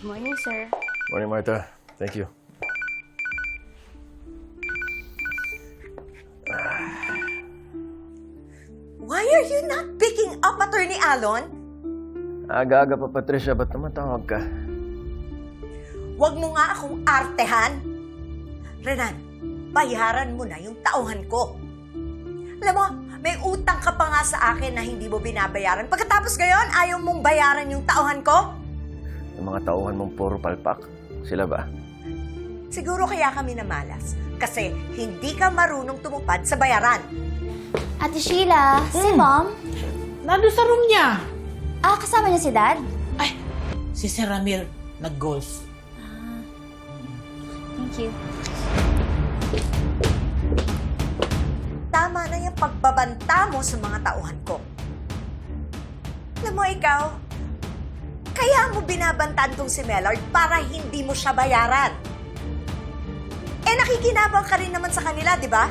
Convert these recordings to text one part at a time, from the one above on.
Good morning, sir. Morning, Martha. Thank you. Why are you not picking up, Attorney Alon? Aga-aga pa, Patricia. Ba't tumatawag ka? Huwag mo nga akong artehan. Renan, bayaran mo na yung tauhan ko. Alam mo, may utang ka pa nga sa akin na hindi mo binabayaran. Pagkatapos gayon, ayaw mong bayaran yung tauhan ko? Yung mga tauhan mong puro palpak. Sila ba? Siguro kaya kami namalas. Kasi hindi ka marunong tumupad sa bayaran. Ate Sheila, si Mom? Nandun sa room niya. Ah, kasama niya si Dad? Ay, si Sir Ramir nag-golf. Thank you. Tama na yung pagbabanta mo sa mga tauhan ko. Alam mo ikaw, kaya mo binabantaan tong si Mellard para hindi mo siya bayaran. Eh nakikinabang ka rin naman sa kanila, di ba?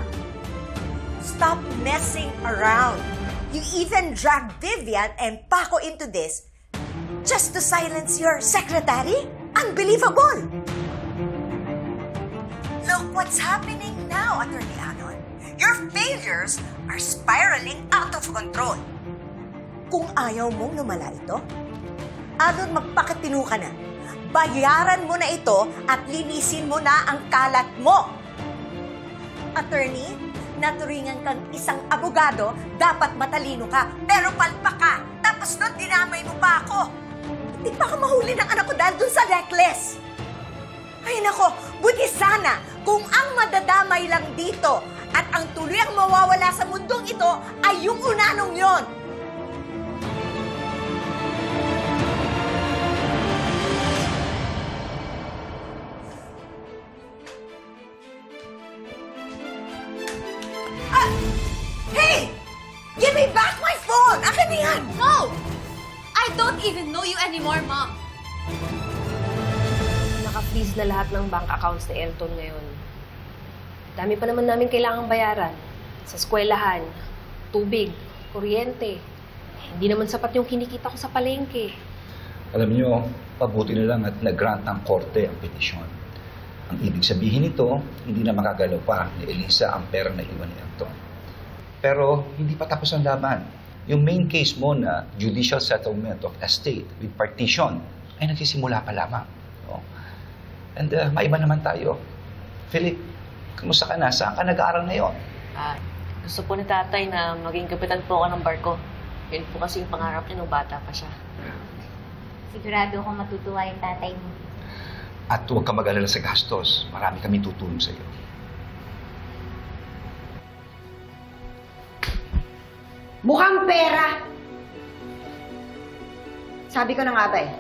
Stop messing around. You even drag Vivian and Paco into this just to silence your secretary? Unbelievable! Look what's happening now, Attorney Anon. Your failures are spiraling out of control. Kung ayaw mong lumala ito, Anon, magpakatino ka na. Bayaran mo na ito at linisin mo na ang kalat mo. Attorney, naturingan kang isang abogado, dapat matalino ka, pero palpak ka. Tapos nun, dinamay mo pa ako. Hindi pa ka mahuli ng anak ko dahil dun sa necklace. Ay nako, buti sana kung ang madadamay lang dito at ang tuloy ang mawawala sa mundong ito ay yung unanong yon. Naka-freeze na lahat ng bank accounts ni Elton ngayon. Dami pa naman namin kailangang bayaran. Sa eskwelahan, tubig, kuryente. Hindi naman sapat yung kinikita ko sa palengke. Alam niyo, pabuti na lang at nag-grant ng korte ang petisyon. Ang ibig sabihin nito, hindi na makagalaw pa ni Elisa ang pera na iwan ni Anton. Pero hindi pa tapos ang laban. Yung main case mo na judicial settlement of estate with partition ay nagsisimula pa lamang. No? And uh, maiba naman tayo. Philip, kumusta ka na? Saan ka nag-aaral ngayon? Ah, gusto po ni tatay na maging kapitan po ako ng barko. Yun po kasi yung pangarap niya nung bata pa siya. Sigurado akong matutuwa yung tatay mo. At huwag ka mag-alala sa gastos. Marami kami tutulong sa iyo. Mukhang pera. Sabi ko na nga ba eh,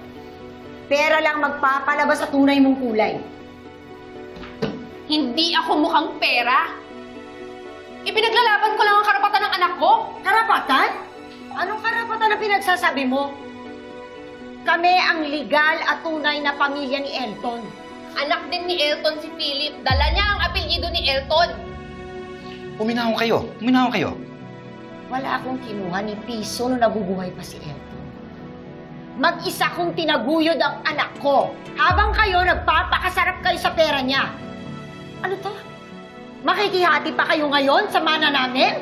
pera lang magpapalabas sa tunay mong kulay. Hindi ako mukhang pera. Ipinaglalaban ko lang ang karapatan ng anak ko. Karapatan? Anong karapatan na pinagsasabi mo? Kami ang legal at tunay na pamilya ni Elton. Anak din ni Elton si Philip. Dala niya ang apelyido ni Elton. Uminahon kayo. Uminahon kayo. Wala akong kinuha ni piso nung nabubuhay pa si Elton. Mag-isa kong tinaguyod ang anak ko habang kayo nagpapakasarap kayo sa pera niya. Ano to? Makikihati pa kayo ngayon sa mana namin?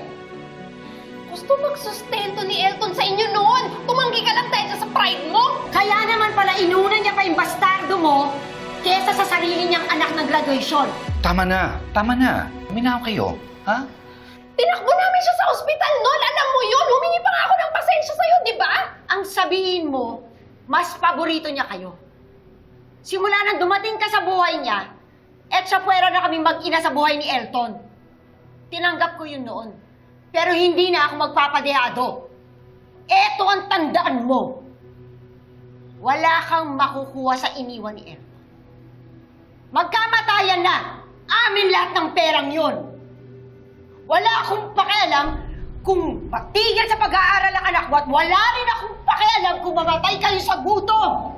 Gusto magsustento ni Elton sa inyo noon. Tumanggi ka lang dahil sa pride mo. Kaya naman pala inuna niya pa yung bastardo mo kesa sa sarili niyang anak na graduation. Tama na. Tama na. Uminahon kayo. Ha? Tinakbo namin siya sa ospital noon. Alam mo yun. Humingi pa nga ako ng pasensya sa'yo, di ba? Ang sabihin mo, mas paborito niya kayo. Simula nang dumating ka sa buhay niya, et sa puwera na kami mag-ina sa buhay ni Elton. Tinanggap ko yun noon. Pero hindi na ako magpapadehado. Eto ang tandaan mo. Wala kang makukuha sa iniwan ni Elton. Magkamatayan na! Amin lahat ng perang yun! Wala akong pakialam kung patigil sa pag-aaral ang anak mo at wala rin akong pakialam kung mamatay kayo sa gutom!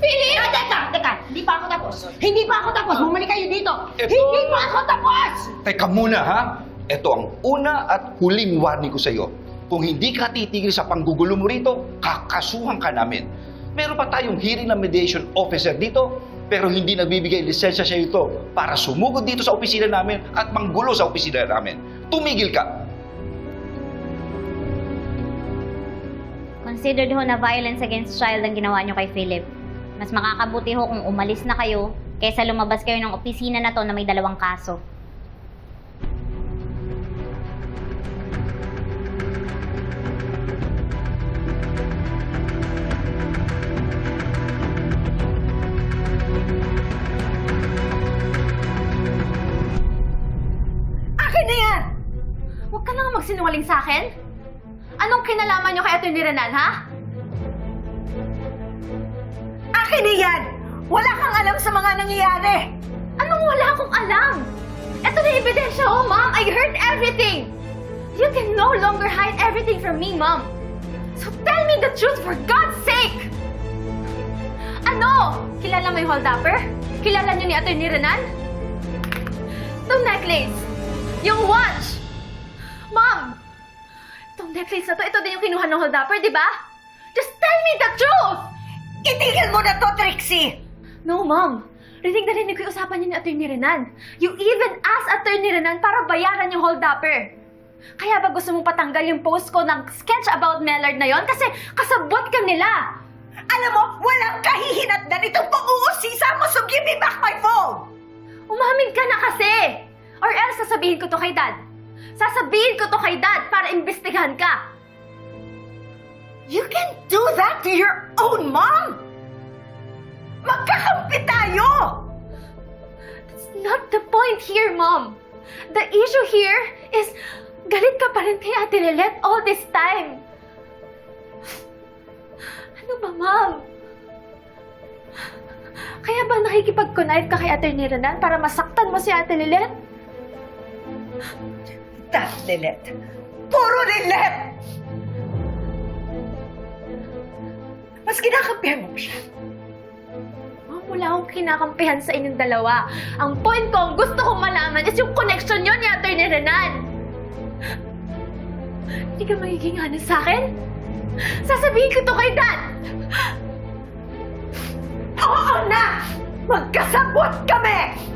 Philip! Teka, teka, teka, hindi pa ako tapos. Hindi pa ako tapos. Bumalik kayo dito. Hindi pa ako tapos! Teka muna, ha? Ito ang una at huling warning ko sa iyo. Kung hindi ka titigil sa panggugulo mo rito, kakasuhan ka namin. Meron pa tayong hearing na mediation officer dito, pero hindi nagbibigay lisensya siya ito para sumugod dito sa opisina namin at manggulo sa opisina namin. Tumigil ka! Considered ho na violence against child ang ginawa nyo kay Philip. Mas makakabuti ho kung umalis na kayo kaysa lumabas kayo ng opisina na to na may dalawang kaso. Akin na yan! Huwag ka na nga magsinungaling sa akin. Anong kinalaman niyo kay Atty. Renan, ha? Akin na yan! Wala kang alam sa mga nangyayari! Anong wala akong alam? Ito na ebidensya, oh, Mom! I heard everything! You can no longer hide everything from me, Mom! So tell me the truth for God's sake! Ano? Kilala mo yung holdupper? Kilala niyo ni Atty. Renan? Itong necklace! Yung watch! Mom! Necklace na to, ito din yung kinuha ng holdupper, di ba? Just tell me the truth! Itigil mo na to, Trixie! No, Mom. Rinig na rinig ko yung usapan niyo ni Atty. Renan. You even asked Atty. Renan para bayaran yung holdupper. Kaya ba gusto mong patanggal yung post ko ng sketch about Mellard na yon? Kasi kasabot ka nila. Alam mo, walang kahihinatnan itong pag-uusisa mo, so give me back my phone! Umamin ka na kasi. Or else sasabihin ko to kay Dad. Sasabihin ko to kay Dad para imbestigahan ka. You can do that to your own mom! Magkakampi tayo! That's not the point here, Mom. The issue here is galit ka pa rin kay Ate Lilet all this time. Ano ba, Mom? Kaya ba nakikipag-connive ka kay Ate Renan para masaktan mo si Ate Lilet? That Lilet. Puro Lilet! Mas kinakampihan mo pa siya. Mom, wala akong kinakampihan sa inyong dalawa. Ang point ko, ang gusto kong malaman is yung connection yun ni Ate Renan. Hindi ka magiging honest sa akin? Sasabihin ko to kay Dad! Oo na! Magkasabot kami!